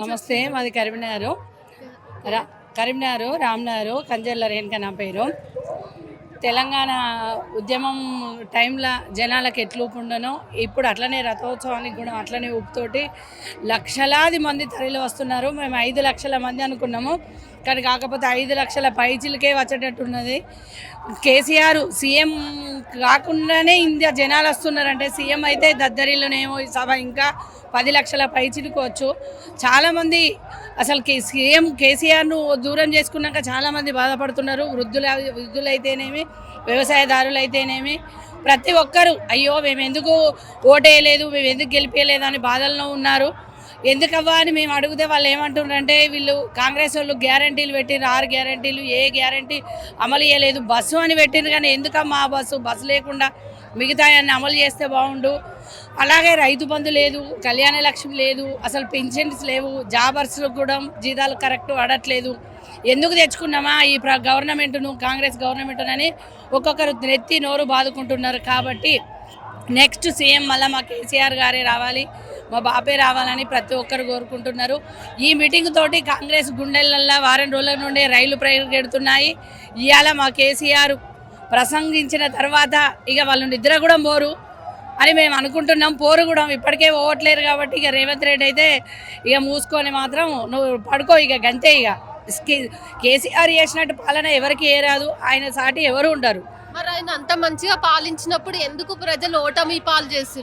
నమస్తే మాది కరీంనగర్. రా కరీంనగర్ రామ్నగర్ కంజర్ల రేణుక నా పేరు. తెలంగాణ ఉద్యమం టైంలో జనాలకు ఎట్లు ఉండనో ఇప్పుడు అట్లనే రథోత్సవానికి కూడా అట్లనే ఉప్పుతోటి లక్షలాది మంది తరలి వస్తున్నారు మేము ఐదు లక్షల మంది అనుకున్నాము. కానీ కాకపోతే ఐదు లక్షల పైచిలకే వచ్చేటట్టున్నది. కేసీఆర్ సీఎం కాకుండానే ఇంత జనాలు వస్తున్నారంటే సీఎం అయితే దద్దరిలోనేమో ఈ సభ. ఇంకా పది లక్షల పైచిలుకోవచ్చు. చాలామంది అసలు కే సీఎం కేసీఆర్ను దూరం చేసుకున్నాక చాలామంది బాధపడుతున్నారు. వృద్ధుల వృద్ధులైతేనేమి వ్యవసాయదారులు అయితేనేమి ప్రతి ఒక్కరు అయ్యో మేము ఎందుకు ఓటేయలేదు మేము ఎందుకు గెలిపేయలేదు అని బాధల్లో ఉన్నారు. ఎందుకవ్వా అని మేము అడిగితే వాళ్ళు ఏమంటున్నారంటే వీళ్ళు కాంగ్రెస్ వాళ్ళు గ్యారంటీలు పెట్టిండ్రు ఆరు గ్యారంటీలు ఏ గ్యారంటీ అమలు చేయలేదు బస్సు అని పెట్టింది కానీ ఎందుకమ్మా ఆ బస్సు? బస్సు లేకుండా మిగతా అన్ని అమలు చేస్తే బాగుండు. అలాగే రైతు బంధు లేదు కళ్యాణ లక్ష్మి లేదు అసలు పెన్షన్స్ లేవు జాబర్స్లకు కూడా జీతాలు కరెక్ట్ పడట్లేదు ఎందుకు తెచ్చుకున్నామా? ఈ ప్ర గవర్నమెంట్ను కాంగ్రెస్ గవర్నమెంట్ను అని ఒక్కొక్కరు నెత్తి నోరు బాదుకుంటున్నారు కాబట్టి నెక్స్ట్ సీఎం మళ్ళీ మా కేసీఆర్ గారే రావాలి మా బాపే రావాలని ప్రతి ఒక్కరు కోరుకుంటున్నారు. ఈ మీటింగ్ తోటి కాంగ్రెస్ గుండెలల్లో వారం రోజుల నుండి రైలు ప్రయోగెడుతున్నాయి ఇవాళ మా కేసీఆర్ ప్రసంగించిన తర్వాత ఇక వాళ్ళు నిద్ర కూడా పోరు. అని మేము అనుకుంటున్నాం. పోరు కూడా ఇప్పటికే పోవట్లేరు కాబట్టి ఇక రేవంత్ రెడ్డి అయితే ఇక మూసుకొని మాత్రం నువ్వు పడుకో ఇక గంతే ఇక. కేసీఆర్ చేసినట్టు పాలన ఎవరికి ఏ రాదు. ఆయన సాటి ఎవరు ఉండరు. మరి ఆయన అంత మంచిగా పాలించినప్పుడు ఎందుకు ప్రజలు ఓటమి పాలు చేసి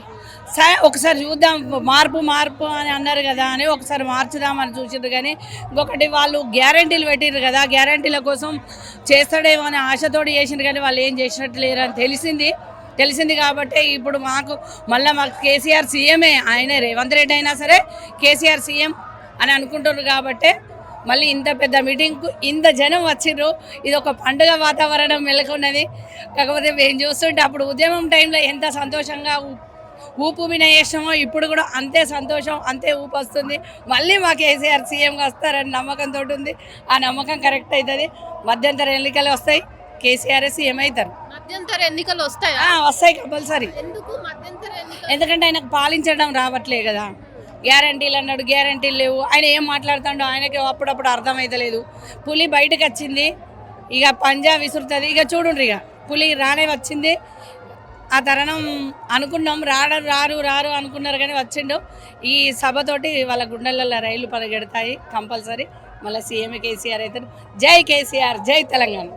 సరే ఒకసారి చూద్దాం. మార్పు మార్పు అని అన్నారు కదా అని ఒకసారి మార్చుదామని చూసిండ్రు కానీ ఇంకొకటి వాళ్ళు గ్యారంటీలు పెట్టిండ్రు కదా గ్యారంటీల కోసం చేస్తాడేమో అని ఆశతోటి చేసిండ్రు కానీ వాళ్ళు ఏం చేసినట్టు లేరు అని తెలిసింది. తెలిసింది కాబట్టి ఇప్పుడు మాకు మళ్ళీ మాకు కేసీఆర్ సీఎమే ఆయనే రేవంత్ రెడ్డి అయినా సరే కేసీఆర్ సీఎం అని అనుకుంటున్నారు కాబట్టి మళ్ళీ ఇంత పెద్ద మీటింగ్కు ఇంత జనం వచ్చిర్రు. ఇది ఒక పండుగ వాతావరణం మెలకున్నది కాకపోతే మేము చూస్తుంటే అప్పుడు ఉద్యమం టైంలో ఎంత సంతోషంగా ఊపు చేసినామో ఇప్పుడు కూడా అంతే సంతోషం అంతే ఊపు వస్తుంది. మళ్ళీ మా కేసీఆర్ సీఎంగా వస్తారని నమ్మకంతో ఉంది. ఆ నమ్మకం కరెక్ట్ అవుతుంది మధ్యంతర ఎన్నికలు వస్తాయి. కేసీఆర్ సీఎం అవుతారు మధ్యంతర ఎన్నికలు వస్తాయా? వస్తాయి కంపల్సరీ. ఎందుకంటే ఆయనకు పాలించడం రావట్లే కదా. గ్యారంటీలు అన్నాడు గ్యారంటీలు లేవు. ఆయన ఏం మాట్లాడుతాడో ఆయనకి అప్పుడప్పుడు అర్థమవుతలేదు పులి బయటకు వచ్చింది ఇక పంజా విసురుతుంది. ఇక చూడండి ఇక పులి రానే వచ్చింది. ఆ తరుణం అనుకున్నాం రాడు రారు రారు అనుకున్నారు కానీ వచ్చిండు. ఈ సభతోటి వాళ్ళ గుండెలలో రైలు పరిగెడతాయి కంపల్సరీ. మళ్ళీ సీఎం కేసీఆర్ అవుతారు జై కేసీఆర్ జై తెలంగాణ.